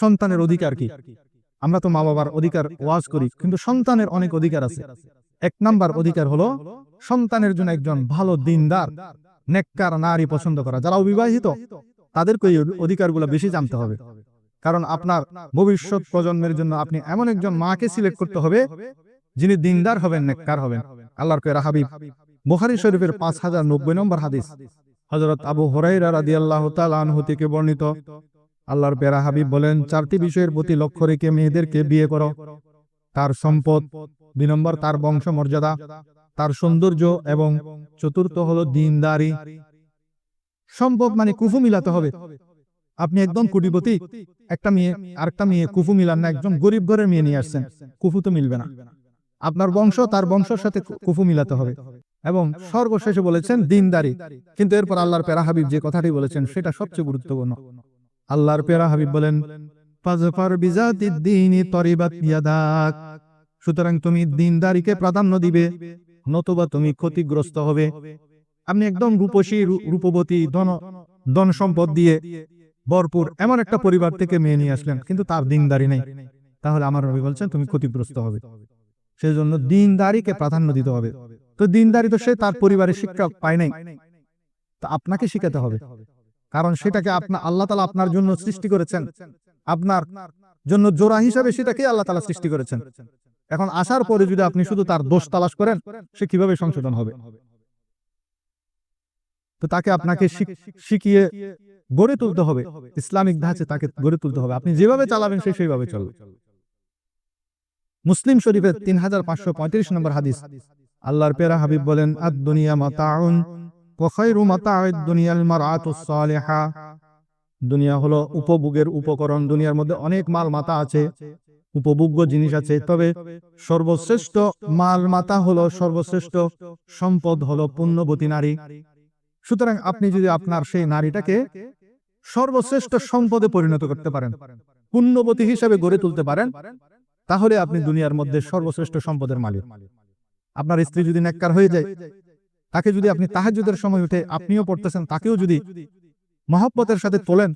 সন্তানের অধিকার কি? আমরা তো মা বাবার অধিকার ওয়াজ করি, কিন্তু সন্তানের অনেক অধিকার আছে। এক নাম্বার অধিকার হলো সন্তানের জন্য একজন ভালো দিনদার, নেককার নারী পছন্দ করা। যারা অবিবাহিত, তাদেরকে এই অধিকারগুলো বেশি জানতে হবে। কারণ আপনার ভবিষ্যৎ প্রজন্মের জন্য আপনি এমন একজন মাকে সিলেক্ট করতে হবে, যিনি দিনদার হবেন, নেককার হবেন। আল্লাহর কেরা হাবিব। বুখারী শরীফের পাঁচ হাজার নব্বই নম্বর হাদিস। হজরত আবু হরাইরা রাদি আল্লাহ আনহু থেকে বর্ণিত আল্লাহর পেরা হাবিব বলেন, চারটি বিষয়ের প্রতি লক্ষ্য রেখে মেয়েদেরকে বিয়ে করো। তার সম্পদ, দুই নম্বর, তার বংশ মর্যাদা তার সৌন্দর্য এবং চতুর্থ হলো দিনদারি। সম্পদ মানে কুফু মিলাতে হবে। আপনি একদম কোটিপতি, একটা মেয়ে, আরেকটা মেয়ে কুফু মিলান না, একজন গরিব ঘরের মেয়ে নিয়ে আসছেন, কুফু তো মিলবে না। আপনার বংশ, তার বংশের সাথে কুফু মিলাতে হবে। এবং সর্বশেষে বলেছেন দিনদারি। কিন্তু এরপর আল্লাহর পেরা হাবিব যে কথাটি বলেছেন, সেটা সবচেয়ে গুরুত্বপূর্ণ। আল্লাহর পেরা হাবিব বলেন সুতরাং তুমি দিনদারিকে প্রাধান্য দিবে, নতুবা তুমি ক্ষতিগ্রস্ত হবে। আপনি একদম রূপসী রূপবতী ধন সম্পদ দিয়ে ভরপুর এমন একটা পরিবার থেকে মেয়ে নিয়ে আসলেন, কিন্তু তার দিনদারি নেই। তাহলে আমার রবি বলছেন, তুমি ক্ষতিগ্রস্ত হবে। সেই জন্য দিনদারিকে প্রাধান্য দিতে হবে। তো দিনদারি তো সে তার পরিবারের শিক্ষা পায় নাই। তা আপনাকে শিখাতে হবে। কারণ সেটাকে আপনার আল্লাহ তালা আপনার জন্য সৃষ্টি করেছেন। আপনার জন্য জোড়া হিসাবে সেটাকে আল্লাহ তালা সৃষ্টি করেছেন। এখন আসার পরে যদি আপনি শুধু তার দোষ তালাশ করেন সে কীভাবে সংশোধন হবে? তো তাকে আপনাকে শিখিয়ে গড়ে তুলতে হবে। ইসলামিক ধাঁচে তাকে গড়ে তুলতে হবে। আপনি যেভাবে চালাবেন সে সেইভাবে চলবে। মুসলিম শরীফের তিন হাজার পাঁচশো পঁয়ত্রিশ নম্বর হাদিস। আল্লাহর পেরা হাবিব বলেন আদ দুনিয়া মাতাউন ওয়াখাইরু মাতাউদ দুনিয়াল মারআতুস সালিহা। দুনিয়া হলো উপভোগের উপকরণ। দুনিয়ার মধ্যে অনেক মাল মাতা আছে, উপভোগ্য জিনিস আছে। তবে সর্বশ্রেষ্ঠ মাল মাতা হলো সর্বশ্রেষ্ঠ সম্পদ হলো পুণ্যবতী নারী। সুতরাং আপনি যদি আপনার সেই নারীটাকে সর্বশ্রেষ্ঠ সম্পদে পরিণত করতে পারেন, পুণ্যবতী হিসেবে গড়ে তুলতে পারেন, তাহলে আপনি দুনিয়ার মধ্যে সর্বশ্রেষ্ঠ সম্পদের মালিক। আপনার স্ত্রী যদি নেককার হয়ে যায় তাকে যদি আপনি তাহাজুদের সময় উঠে আপনিও পড়তেছেন, তাকেও যদি মহব্বতের সাথে তোলেন,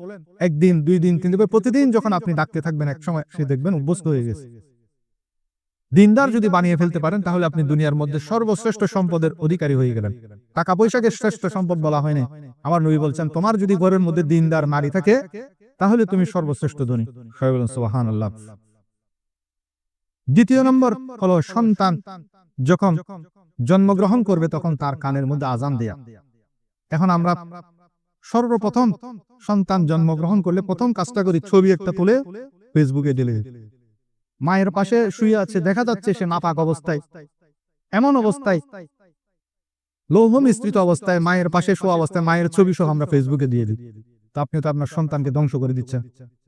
একদিন, দুই দিন, তিন দিন প্রতিদিন যখন আপনি ডাকতে থাকবেন, এক সময় সে দেখবেন অভ্যস্ত হয়ে গেছে। দিনদার যদি বানিয়ে ফেলতে পারেন, তাহলে আপনি দুনিয়ার মধ্যে সর্বশ্রেষ্ঠ সম্পদের অধিকারী হয়ে গেলেন। টাকা পয়সাকে শ্রেষ্ঠ সম্পদ বলা হয়নি। আমার নবী বলছেন, তোমার যদি ঘরের মধ্যে দিনদার নারী থাকে, তাহলে তুমি সর্বশ্রেষ্ঠ ধনী। সুবহান আল্লাহ দ্বিতীয় নম্বর হলো সন্তান, যখন জন্মগ্রহণ করবে তখন তার কানের মধ্যে আজান দেয়া। এখন আমরা সর্বপ্রথম সন্তান জন্মগ্রহণ করলে প্রথম কাজটা করি, ছবি একটা তুলে ফেসবুকে দিলে মায়ের পাশে শুয়ে আছে, দেখা যাচ্ছে সে নাপাক অবস্থায়, এমন অবস্থায়, লৌহ মিশ্রিত অবস্থায় মায়ের পাশে শোয়া অবস্থায় মায়ের ছবি সহ আমরা ফেসবুকে দিয়ে দিই। তো আপনি তো আপনার সন্তানকে ধ্বংস করে দিচ্ছেন।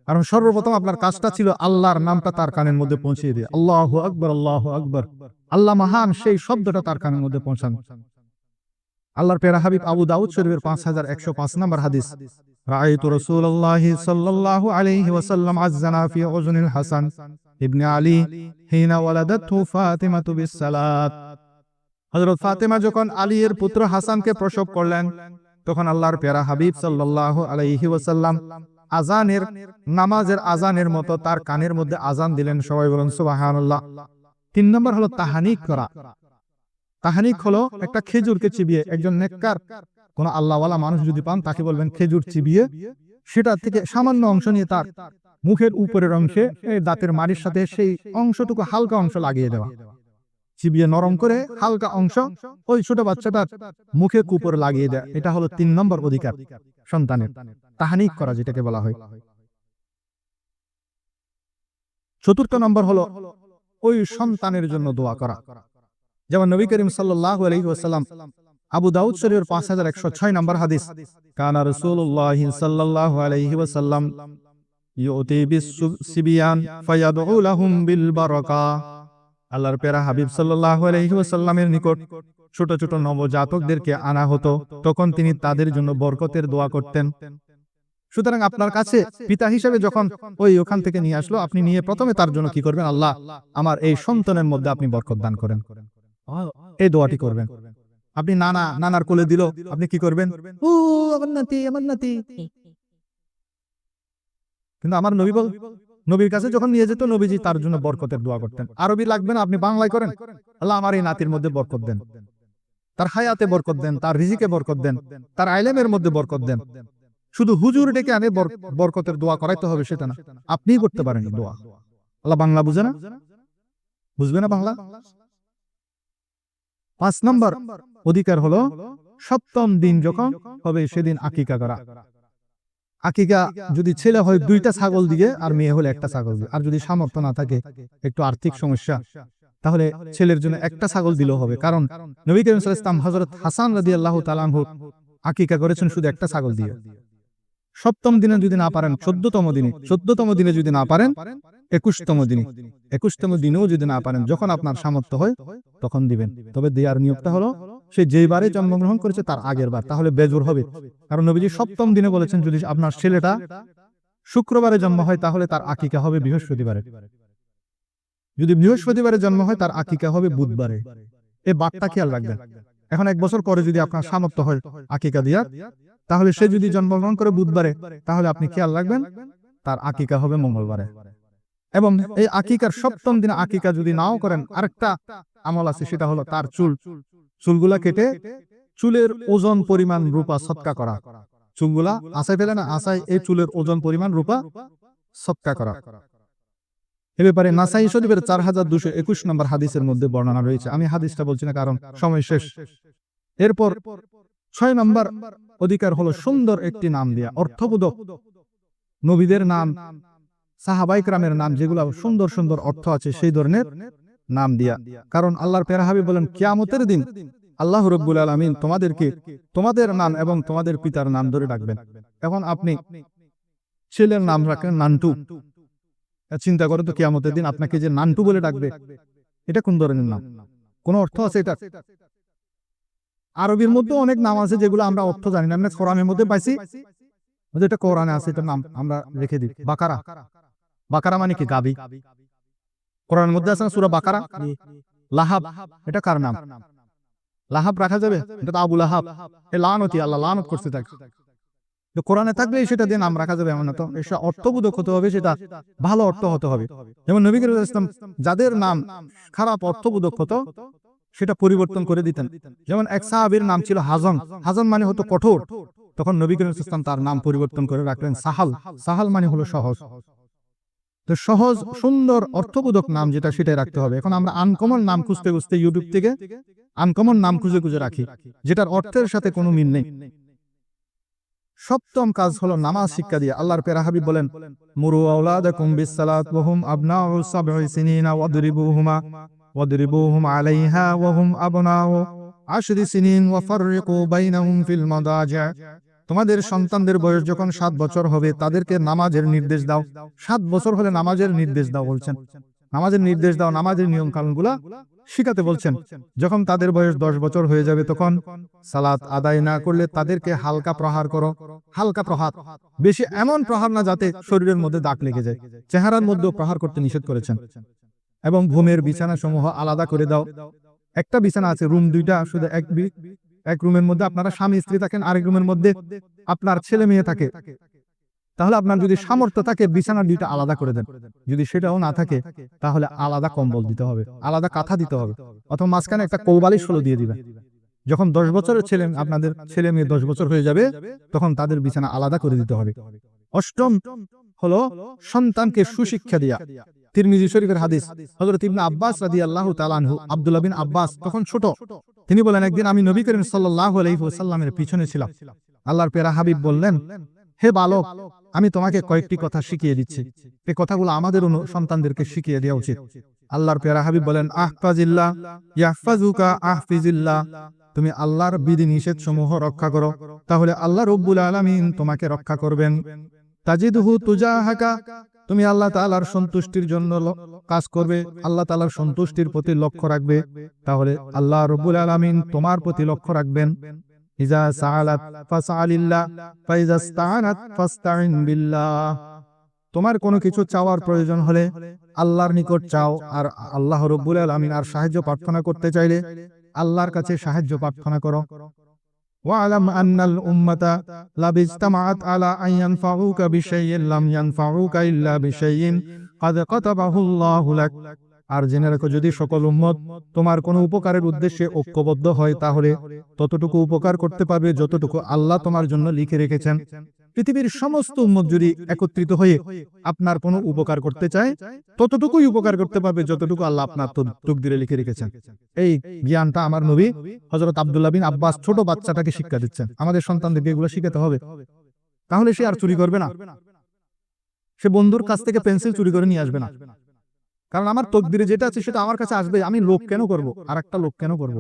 কারণ সর্বপ্রথম আপনার কাজটা ছিল আল্লাহর নামটা তার কানের মধ্যে পৌঁছিয়ে দিয়ে। আল্লাহ আকবর আল্লাহ আকবর। আল্লাহ মহান সেই শব্দটা তার কানের মধ্যে পৌঁছান। আল্লাহর পেরা হাবিব আবু দাউদ শরীফের পাঁচ হাজার একশো পাঁচ নম্বর হাদিস। রাআইতু রাসূলুল্লাহি সাল্লাল্লাহু আলাইহি ওয়াসাল্লাম আযযানা ফি উযুনিল হাসান। ইবনে আলী হিনা ফাতিমা যখন আলী পুত্র হাসানকে প্রসব করলেন, তখন আল্লাহর পেরা হাবিব সাল্লাল্লাহু আলাইহি ওয়াসাল্লাম আজানের নামাজের আজানের মতো তার কানের মধ্যে আজান দিলেন। সবাই বলেন, সুবহানাল্লাহ। তিন নম্বর হলো তাহানিক করা। তাহানিক হলো একটা খেজুরকে চিবিয়ে একজন নেককার, কোন আল্লাহওয়ালা মানুষ যদি পান, তাকে বলবেন খেজুর চিবিয়ে। সেটা থেকে সামান্য অংশ নিয়ে তার মুখের উপরের অংশে দাঁতের মাড়ির সাথে সেই অংশটুকু হালকা অংশ লাগিয়ে দেওয়া। চিবিয়ে নরম করে হালকা অংশ ওই ছোট বাচ্চাটার মুখে কুপরে লাগিয়ে দেয়। এটা হলো তিন নম্বর অধিকার, সন্তানের। তাহানিক করা যেটাকে বলা হয়। চতুর্থ নম্বর হলো ওই সন্তানের জন্য দোয়া করা। যেমন নবী করিম ওয়াসাল্লাম আবু দাউদ শরীফের পাঁচ হাজার একশো ছয় নম্বর হাদিস, কানা রসুল্লাহ সাল্লাহ আল্লাহর পেরা হাবিব আলাইহি নিকট ছোট ছোট নবজাতকদেরকে আনা হতো তখন তিনি তাদের জন্য বরকতের দোয়া করতেন। সুতরাং আপনার কাছে পিতা হিসেবে যখন ওই ওখান থেকে নিয়ে আসলো আপনি নিয়ে প্রথমে তার জন্য কি করবেন? আল্লাহ আমার এই সন্তানের মধ্যে আপনি বরকত দান করেন। এই দোয়াটি করবেন। আপনি নানা নানার কোলে দিল আপনি কি করবেন? ও আমার নাতি আমার নাতি কিন্তু আমার নবী বল নবীর কাছে যখন নিয়ে যেত, নবীজি তার জন্য বরকতের দোয়া করতেন। আরবি লাগবে না আপনি বাংলায় করেন। আল্লাহ আমার এই নাতির মধ্যে বরকত দেন। তার হায়াতে বরকত দেন, তার রিজিকে বরকত দেন, তার আইলেমের মধ্যে বরকত দেন। শুধু হুজুর ডেকে আনে বরকতের দোয়া করাইতে হবে সেটা না। আপনিই করতে পারেন দোয়া। আল্লাহ বাংলা বুঝে না? বুঝবে না বাংলা? পাঁচ নম্বর অধিকার হলো, সপ্তম দিন যখন হবে, সেদিন আকিকা করা। আকিকা যদি ছেলে হয় দুইটা ছাগল দিয়ে আর মেয়ে হলে একটা ছাগল দিয়ে আর যদি সামর্থ্য না থাকে একটু আর্থিক সমস্যা। তাহলে ছেলের জন্য একটা ছাগল দিলেও হবে। কারণ নবী করিম ওয়াসাল্লাম হযরত হাসান রাদিয়াল্লাহু তাআলা আনহু আকিকা করেছেন শুধু একটা ছাগল দিয়ে। সপ্তম দিনে যদি না পারেন চোদ্দতম দিনে চোদ্দতম দিনে যদি না পারেন একুশতম দিনে একুশতম দিনেও যদি না পারেন যখন আপনার সামর্থ্য হয় তখন দিবেন। তবে দেওয়ার নিয়োগটা হলো সে যেই বারে জন্মগ্রহণ করেছে তার আগের বার, তাহলে বেজোর হবে। কারণ নবীজি সপ্তম দিনে বলেছেন, যদি আপনার ছেলেটা শুক্রবারে জন্ম হয়, তাহলে তার আকিকা হবে বৃহস্পতিবারে। যদি বৃহস্পতিবারে জন্ম হয়, তার আকিকা হবে বুধবারে। এ বারটা খেয়াল রাখবেন। এখন এক বছর পরে যদি আপনার সামর্থ্য হয় আকিকা দিয়া তাহলে সে যদি জন্মগ্রহণ করে বুধবারে, তাহলে আপনি খেয়াল রাখবেন, তার আকিকা হবে মঙ্গলবারে। এবং এই আকিকার সপ্তম দিনে আকিকা যদি নাও করেন আরেকটা আমল আছে সেটা হলো তার চুল। চুলগুলা কেটে চুলের ওজন পরিমাণ রূপা সৎকা করা। চুলগুলা আশায় ফেলে না আশায় এই চুলের ওজন পরিমাণ রূপা সৎকা করা। এ ব্যাপারে নাসাই শরীফের চার হাজার দুশো একুশ নম্বর হাদিসের মধ্যে বর্ণনা রয়েছে। আমি হাদিসটা বলছি না কারণ সময় শেষ। এরপর ছয় নম্বর অধিকার হলো সুন্দর একটি নাম দেয়া অর্থবোধক নবীদের নাম সাহাবাইক রামের নাম যেগুলো সুন্দর সুন্দর অর্থ আছে সেই ধরনের নাম দিয়া। কারণ আল্লাহর পেরাহাবি বলেন কিয়ামতের দিন আল্লাহ রব্বুল আলমিন তোমাদেরকে তোমাদের নাম এবং তোমাদের পিতার নাম ধরে ডাকবেন। এখন আপনি ছেলের নাম রাখেন নান্টু। চিন্তা করো তো কিয়ামতের দিন আপনাকে যে নান্টু বলে ডাকবে এটা কোন ধরনের নাম? কোন অর্থ আছে এটা আরবির মধ্যে অনেক নাম আছে যেগুলো আমরা অর্থ জানি না। আমরা কোরআনের মধ্যে পাইছি। এটা কোরআনে আছে এটা নাম আমরা রেখে দিই। বাকারা। বাকারা মানে কি গাবি? কোরআনের মধ্যে আছে সুরা বাকারা? লাহাব এটা কার নাম? লাহাব রাখা যাবে? এটা তো আবু লাহাব। এ লানতি আল্লাহ লানত করতে থাকে তো কোরআনে থাকলে সেটা দিয়ে নাম রাখা যাবে এমন তো। এটা অর্থবোধক হতে হবে সেটা ভালো অর্থ হতে হবে। যেমন নবী করিম ইসলাম যাদের নাম খারাপ অর্থবোধক হতো সেটা পরিবর্তন করে দিতেন। যেমন এক সাহাবীর নাম ছিল হাজম হাজন মানে হতো কঠোর। তখন নবী করিম ইসলাম তার নাম পরিবর্তন করে রাখলেন সাহাল। সাহাল মানে হলো সহজ। তো সহজ, সুন্দর, অর্থবোধক নাম যেটা সেটাই রাখতে হবে। এখন আমরা আনকমন নাম খুঁজতে খুঁজতে ইউটিউব থেকে আনকমন নাম খুঁজে খুঁজে রাখি, যেটার অর্থের সাথে কোনো মিল নেই। সপ্তম কাজ হলো নামাজ শিক্ষা দিয়ে। আল্লাহর পেরা হাবিব বলেন, মুরু আওলাদাকুম বিসসালাত ওয়া হুম আবনাউ সাবঈ সিনিনা আলাইহা হুম আবনাউ আশরি সিনিন ওয়া ফাররিকু বাইনাহুম ফিল তোমাদের সন্তানদের বয়স যখন সাত বছর হবে তাদেরকে নামাজের নির্দেশ দাও। সাত বছর হলে নামাজের নির্দেশ দাও বলছেন। নামাজের নির্দেশ দাও নামাজের নিয়ম কানুনগুলা শিখাতে বলছেন। যখন তাদের বয়স দশ বছর হয়ে যাবে তখন সালাত আদায় না করলে তাদেরকে হালকা প্রহার করো। হালকা প্রহার। বেশি এমন প্রহার না যাতে শরীরের মধ্যে দাগ লেগে যায়। চেহারার মধ্যে প্রহার করতে নিষেধ করেছেন। এবং ঘুমের বিছানা সমূহ আলাদা করে দাও। একটা বিছানা আছে রুম দুইটা শুধু এক এক রুমের মধ্যে আপনারা স্বামী, স্ত্রী থাকেন, আরেক রুমের মধ্যে আপনার ছেলে মেয়ে থাকে। তাহলে আপনার যদি সামর্থ্য থাকে বিছানা দুইটা আলাদা করে দেন। যদি সেটাও না থাকে, তাহলে আলাদা কম্বল দিতে হবে, আলাদা কাঁথা দিতে হবে, অথবা মাঝখানে একটা কৌবালিশ হলো দিয়ে দিবেন। যখন দশ বছরের ছেলে, আপনাদের ছেলে মেয়ে দশ বছর হয়ে যাবে, তখন তাদের বিছানা আলাদা করে দিতে হবে। অষ্টম হলো সন্তানকে সুশিক্ষা দিয়া। তিরমিজি শরীফের হাদিস হযরত ইবনে আব্বাস রাদিয়াল্লাহু তাআলা আনহু আব্দুল্লাহ বিন আব্বাস তখন ছোট। তিনি বলেন একদিন আমি নবী করিম সাল্লাল্লাহু আলাইহি পিছনে ছিলাম। আল্লাহর পেরা হাবিব বললেন হে বালক আমি তোমাকে কয়েকটি কথা শিখিয়ে দিচ্ছি। এই কথাগুলো আমাদের সন্তানদেরকে শিখিয়ে দেওয়া উচিত। আল্লাহর পেরা হাবিব বলেন আহফাজিল্লাহ ইয়াহফাজুকা আহফিজিল্লাহ। তুমি আল্লাহর বিধি নিষেধ সমূহ রক্ষা করো। তাহলে আল্লাহ রব্বুল আলামিন তোমাকে রক্ষা করবেন। তাজিদহু তুজাহাকা তুমি আল্লাহ তাআলার সন্তুষ্টির জন্য কাজ করবে, আল্লাহ তাআলার সন্তুষ্টির প্রতি লক্ষ্য রাখবে। তাহলে আল্লাহ রব্বুল আলামিন তোমার প্রতি লক্ষ্য রাখবেন। তোমার কোনো কিছু চাওয়ার প্রয়োজন হলে আল্লাহর নিকট চাও আর আল্লাহ রব্বুল আলামিন আর সাহায্য প্রার্থনা করতে চাইলে আল্লাহর কাছে সাহায্য প্রার্থনা করো। واعلم أن الأمة لو اجتمعت على أن ينفعوك بشيء لم ينفعوك إلا بشيء قد كتبه الله لك আর জেনে রাখো যদি সকল উম্মত তোমার কোনো উপকারের উদ্দেশ্যে ঐক্যবদ্ধ হয় তাহলে ততটুকু উপকার করতে পারবে যতটুকু আল্লাহ তোমার জন্য লিখে রেখেছেন পৃথিবীর সমস্ত উম্মত যদি একত্রিত হয়ে আপনার কোনো উপকার করতে চায়, ততটুকুই উপকার করতে পারবে যতটুকু আল্লাহ আপনার তকদিরে লিখে রেখেছেন। এই জ্ঞানটা আমার নবী হজরত আব্দুল্লাহ বিন আব্বাস ছোট বাচ্চাটাকে শিক্ষা দিচ্ছেন। আমাদের সন্তানদেরকে এগুলো শিখাতে হবে। তাহলে সে আর চুরি করবে না। সে বন্ধুর কাছ থেকে পেন্সিল চুরি করে নিয়ে আসবে না। কারণ আমার তকদিরে যেটা আছে সেটা আমার কাছে আসবে। আমি লোক কেন করব? আর একটা লোক কেন করব?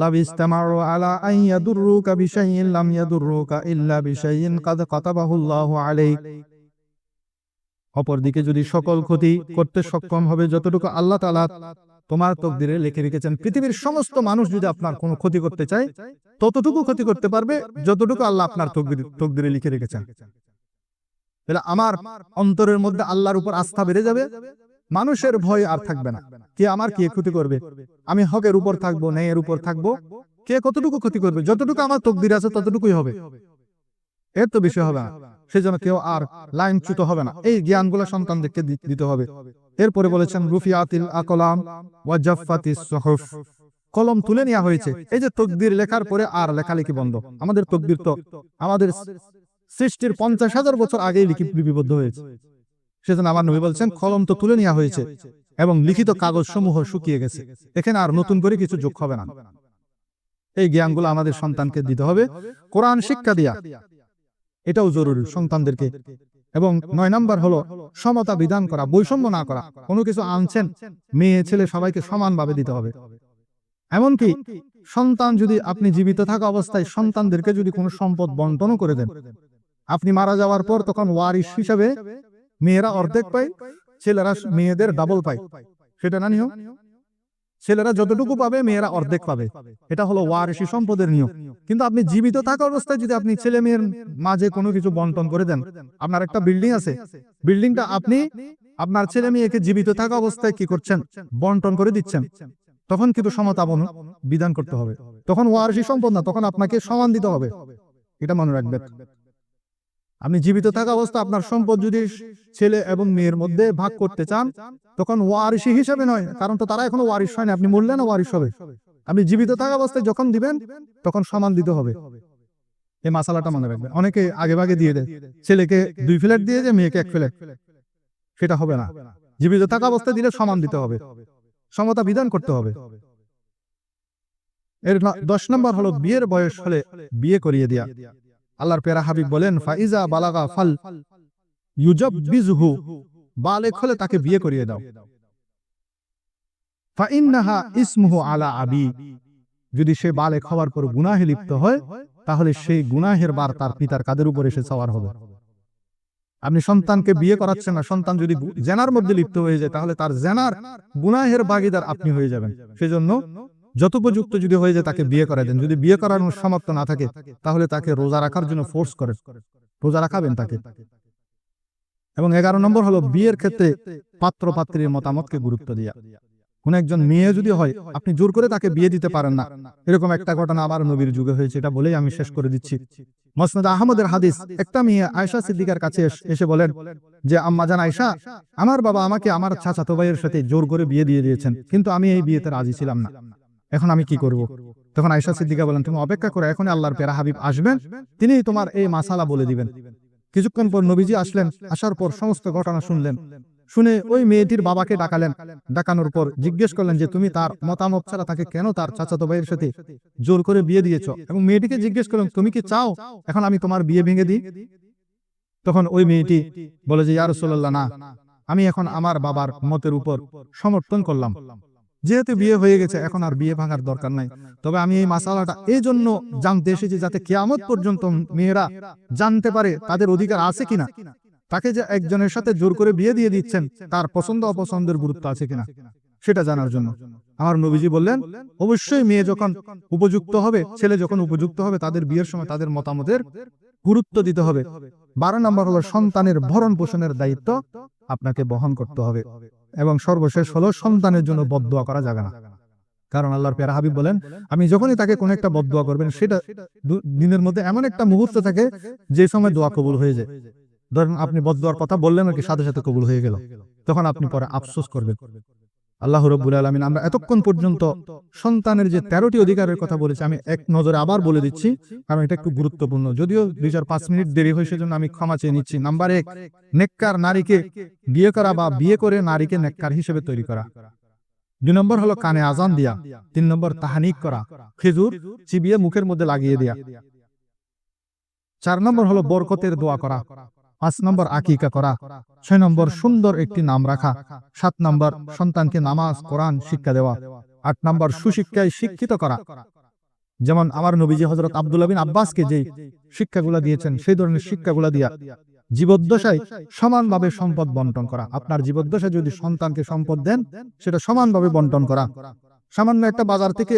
লাভ ইস্তামারু আলা আন ইয়াদুররুকা বিশাইইন লাম ইয়াদুররুকা ইল্লা বিশাইইন কাদ কাতাবাহু আল্লাহু আলাইক। অপরদিকে যদি সকল ক্ষতি করতে সক্ষম হবে যতটুকু আল্লাহ তাআলা তোমার তকদিরে লিখে রেখেছেন, পৃথিবীর সমস্ত মানুষ যদি আপনার কোনো ক্ষতি করতে চায়, ততটুকু ক্ষতি করতে পারবে যতটুকু আল্লাহ আপনার তকদির লিখে রেখেছেন। আমার অন্তরের মধ্যে আল্লাহর উপর আস্থা বেড়ে যাবে মানুষের ভয় আর থাকবে না। কে আমার কে ক্ষতি করবে? আমি হকের উপর থাকব, ন্যায়ের উপর থাকব? কে কতটুকু ক্ষতি করবে? যতটুকু আমার তকদির আছে, ততটুকুই হবে। এর তো বেশি হবে না। সেজন্য কেউ আর লাইনচ্যুত হবে না। এই জ্ঞানগুলো সন্তানদেরকে দিতে হবে। এরপরে বলেছেন, রুফিয়াতিল আকলাম ওয়াজাফাতিস সুহুফ। কলম তুলে নেওয়া হয়েছে। এই যে তকদির লেখার পরে আর লেখালেখি বন্ধ। আমাদের তকদির তো আমাদের সৃষ্টির পঞ্চাশ হাজার বছর আগেই লিপিবদ্ধ হয়েছে। সেজন্য আমার নবী বলছেন কলম তো তুলে নেওয়া হয়েছে এবং লিখিত কাগজ সমূহ শুকিয়ে গেছে। এখানে আর নতুন করে কিছু যোগ হবে না। এই জ্ঞানগুলো আমাদের সন্তানকে দিতে হবে। কোরআন শিক্ষা দিয়া। এটাও জরুরি সন্তানদেরকে। এবং নয় নাম্বার হলো সমতা বিধান করা বৈষম্য না করা। কোনো কিছু আনছেন মেয়ে ছেলে সবাইকে সমানভাবে দিতে হবে। এমনকি সন্তান যদি আপনি জীবিত থাকা অবস্থায় সন্তানদেরকে যদি কোনো সম্পদ বন্টনও করে দেন আপনি মারা যাওয়ার পর তখন ওয়ারিশ হিসাবে মেয়েরা অর্ধেক পায়, ছেলেরা মেয়েদের ডাবল পায়। সেটা না নিয়ম? ছেলেরা যতটুকু পাবে, মেয়েরা অর্ধেক পাবে। এটা হলো ওয়ারিশি সম্পদের নিয়ম। কিন্তু আপনি জীবিত থাকা অবস্থায় যদি আপনি ছেলে মেয়ের মাঝে কোনো কিছু বন্টন করে দেন, আপনার একটা বিল্ডিং আছে। বিল্ডিংটা আপনি আপনার ছেলে মেয়েকে জীবিত থাকা অবস্থায় কি করছেন? বন্টন করে দিচ্ছেন। তখন কিন্তু সমতা বন- বিধান করতে হবে। তখন ওয়ারিশি সম্পদ না, তখন আপনাকে সমান দিতে হবে। এটা মনে রাখবেন। আপনি জীবিত থাকা অবস্থা আপনার সম্পদ যদি ছেলে এবং মেয়ের মধ্যে ভাগ করতে চান, তখন ওয়ারিশি হিসেবে নয়, কারণ তো তারা এখনও ওয়ারিশ হয় না আপনি মরলেন ওয়ারিশ হবে। আপনি জীবিত থাকা অবস্থায় যখন দিবেন, তখন সমান দিতে হবে। এই মাসালাটা মনে রাখবেন। অনেকে আগে ভাগে দিয়ে দেয়। ছেলেকে দুই ফ্ল্যাট দিয়ে দেয়, মেয়েকে এক ফ্ল্যাট। সেটা হবে না। জীবিত থাকা অবস্থায় দিলে সমান দিতে হবে। সমতা বিধান করতে হবে। এর দশ নম্বর হলো বিয়ের বয়স হলে বিয়ে করিয়ে দেয়া। আল্লাহর পেরা হাবিব বলেন, ফাইজা বালাগা ফাল ইউজব বিজহু বালেক হলে তাকে বিয়ে করিয়ে দাও। ফাইন্নাহা ইসমুহু আলা আবি। যদি সে বালেক হওয়ার পর গুনাহে লিপ্ত হয়, তাহলে সেই গুনাহের বার তার পিতার কাদের উপর এসে সওয়ার হবে। আপনি সন্তানকে বিয়ে করাচ্ছেন না, সন্তান যদি জেনার মধ্যে লিপ্ত হয়ে যায়, তাহলে তার জেনার গুনাহের ভাগিদার আপনি হয়ে যাবেন। সেজন্য যথোপযুক্ত যদি হয়ে যায় তাকে বিয়ে করা দেন। যদি বিয়ে করানোর সামর্থ্য না থাকে তাহলে তাকে রোজা রাখার জন্য ফোর্স করেন রোজা রাখাবেন তাকে। এবং এগারো নম্বর হলো বিয়ের ক্ষেত্রে পাত্র পাত্রীর মতামতকে গুরুত্ব দেওয়া কোন একজন মেয়ে যদি হয় আপনি জোর করে তাকে বিয়ে দিতে পারেন না। এরকম একটা ঘটনা আবার নবীর যুগে হয়েছে এটা বলেই আমি শেষ করে দিচ্ছি। মসনদ আহমদের হাদিস একটা মেয়ে আয়সা সিদ্দিকার কাছে এসে বলেন যে আম্মা জান আয়সা আমার বাবা আমাকে আমার চাচাতো ভাইয়ের সাথে জোর করে বিয়ে দিয়ে দিয়েছেন। কিন্তু আমি এই বিয়েতে রাজি ছিলাম না এখন আমি কি করব? তখন আয়সা সিদ্দিকা বলেন, তুমি অপেক্ষা করো এখন আল্লাহর পেরা হাবিব আসবেন। তিনি তোমার এই মাসালা বলে দিবেন। কিছুক্ষণ পর নবীজি আসলেন, আসার পর সমস্ত ঘটনা শুনলেন। শুনে ওই মেয়েটির বাবাকে ডাকালেন। ডাকানোর পর জিজ্ঞেস করলেন যে, তুমি তার মতামত ছাড়া তাকে কেন তার চাচাতো ভাইয়ের সাথে জোর করে বিয়ে দিয়েছ? এবং মেয়েটিকে জিজ্ঞেস করলেন, তুমি কি চাও এখন আমি তোমার বিয়ে ভেঙে দিই? তখন ওই মেয়েটি বলে যে, ইয়া রাসূলুল্লাহ, না। আমি এখন আমার বাবার মতের উপর সমর্থন করলাম। যেহেতু বিয়ে হয়ে গেছে এখন আর বিয়ে ভাঙার দরকার নাই। তবে আমি এই মাসালাটা এই জন্য জানতে এসেছি যাতে কেয়ামত পর্যন্ত মেয়েরা জানতে পারে তাদের অধিকার আছে কিনা। তাকে যে একজনের সাথে জোর করে বিয়ে দিয়ে দিচ্ছেন তার পছন্দ অপছন্দের গুরুত্ব আছে কিনা। সেটা জানার জন্য। আমার নবীজি বললেন অবশ্যই মেয়ে যখন উপযুক্ত হবে ছেলে যখন উপযুক্ত হবে তাদের বিয়ের সময় তাদের মতামতের গুরুত্ব দিতে হবে। বারো নম্বর হলো সন্তানের ভরণ পোষণের দায়িত্ব। আপনাকে বহন করতে হবে এবং সর্বশেষ হলো সন্তানের জন্য বদোয়া করা যাবে না। কারণ আল্লাহর পেয়ারা হাবিব বলেন আমি যখনই তাকে কোনো একটা বদোয়া করবেন সেটা দিনের মধ্যে এমন একটা মুহূর্ত থাকে যে সময় দোয়া কবুল হয়ে যায়। ধরেন আপনি বদোয়ার কথা বললেন আর কি সাথে সাথে কবুল হয়ে গেল। তখন আপনি পরে আফসোস করবেন। আল্লাহ রব্বুল আলমিন, আমরা এতক্ষণ পর্যন্ত সন্তানের যে তেরোটি অধিকারের কথা বলেছি, আমি এক নজরে আবার বলে দিচ্ছি, কারণ এটা একটু গুরুত্বপূর্ণ। যদিও দুই চার পাঁচ মিনিট দেরি হয়েছে সেজন্য আমি ক্ষমা চেয়ে নিচ্ছি। নাম্বার এক, নেককার নারীকে বিয়ে করা বা বিয়ে করে নারীকে নেককার হিসেবে তৈরি করা। দুই নম্বর হলো কানে আজান দিয়া। তিন নম্বর তাহানিক করা। খেজুর চিবিয়ে মুখের মধ্যে লাগিয়ে দেয়া। চার নম্বর হলো বরকতের দোয়া করা। পাঁচ নম্বর আকিকা করা। ছয় নম্বর সুন্দর একটি নাম রাখা। সাত নম্বর সন্তানকে নামাজ কোরআন শিক্ষা দেওয়া। আট নম্বর সুশিক্ষায় শিক্ষিত করা। যেমন আমার নবীজি হজরত আব্দুল্লাহ বিন আব্বাসকে যে শিক্ষাগুলা দিয়েছেন সেই ধরনের শিক্ষাগুলা দিয়া জীবদ্দশায় সমানভাবে সম্পদ বন্টন করা। আপনার জীবদ্দশায় যদি সন্তানকে সম্পদ দেন সেটা সমানভাবে বন্টন করা। সামান্য একটা বাজার থেকে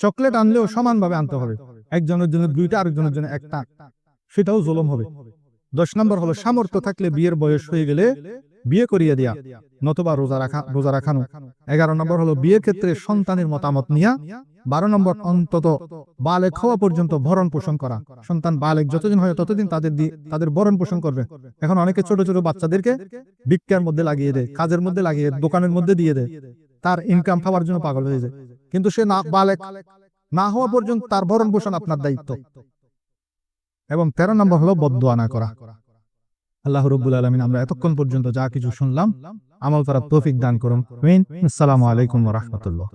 চকলেট আনলেও সমানভাবে আনতে হবে। একজনের জন্য দুইটা আরেকজনের জন্য একটা। সেটাও জুলুম হবে দশ নম্বর হলো সামর্থ্য থাকলে বিয়ের বয়স হয়ে গেলে বিয়ে করিয়ে দেয়া নতুবা রোজা রাখা রোজা রাখানো। এগারো নম্বর হলো বিয়ের ক্ষেত্রে সন্তানের মতামত নিয়া। বারো নম্বর অন্তত বালেক হওয়া পর্যন্ত ভরণ পোষণ করা। সন্তান বালেক যতদিন হয় ততদিন তাদের দিয়ে তাদের ভরণ পোষণ করবে। এখন অনেকে ছোট ছোট বাচ্চাদেরকে ভিক্ষার মধ্যে লাগিয়ে দেয় কাজের মধ্যে লাগিয়ে দোকানের মধ্যে দিয়ে দেয়। তার ইনকাম পাওয়ার জন্য পাগল হয়ে যায়। কিন্তু সে না বালেক না হওয়া পর্যন্ত তার ভরণ পোষণ আপনার দায়িত্ব। এবং তেরো নম্বর হলো বদুয়া করা। আল্লাহ রব্বুল আলমিন আমরা এতক্ষণ পর্যন্ত যা কিছু শুনলাম, আমল তারা তৌফিক দান করুন। আসসালামু আলাইকুম রহমতুল্লাহ।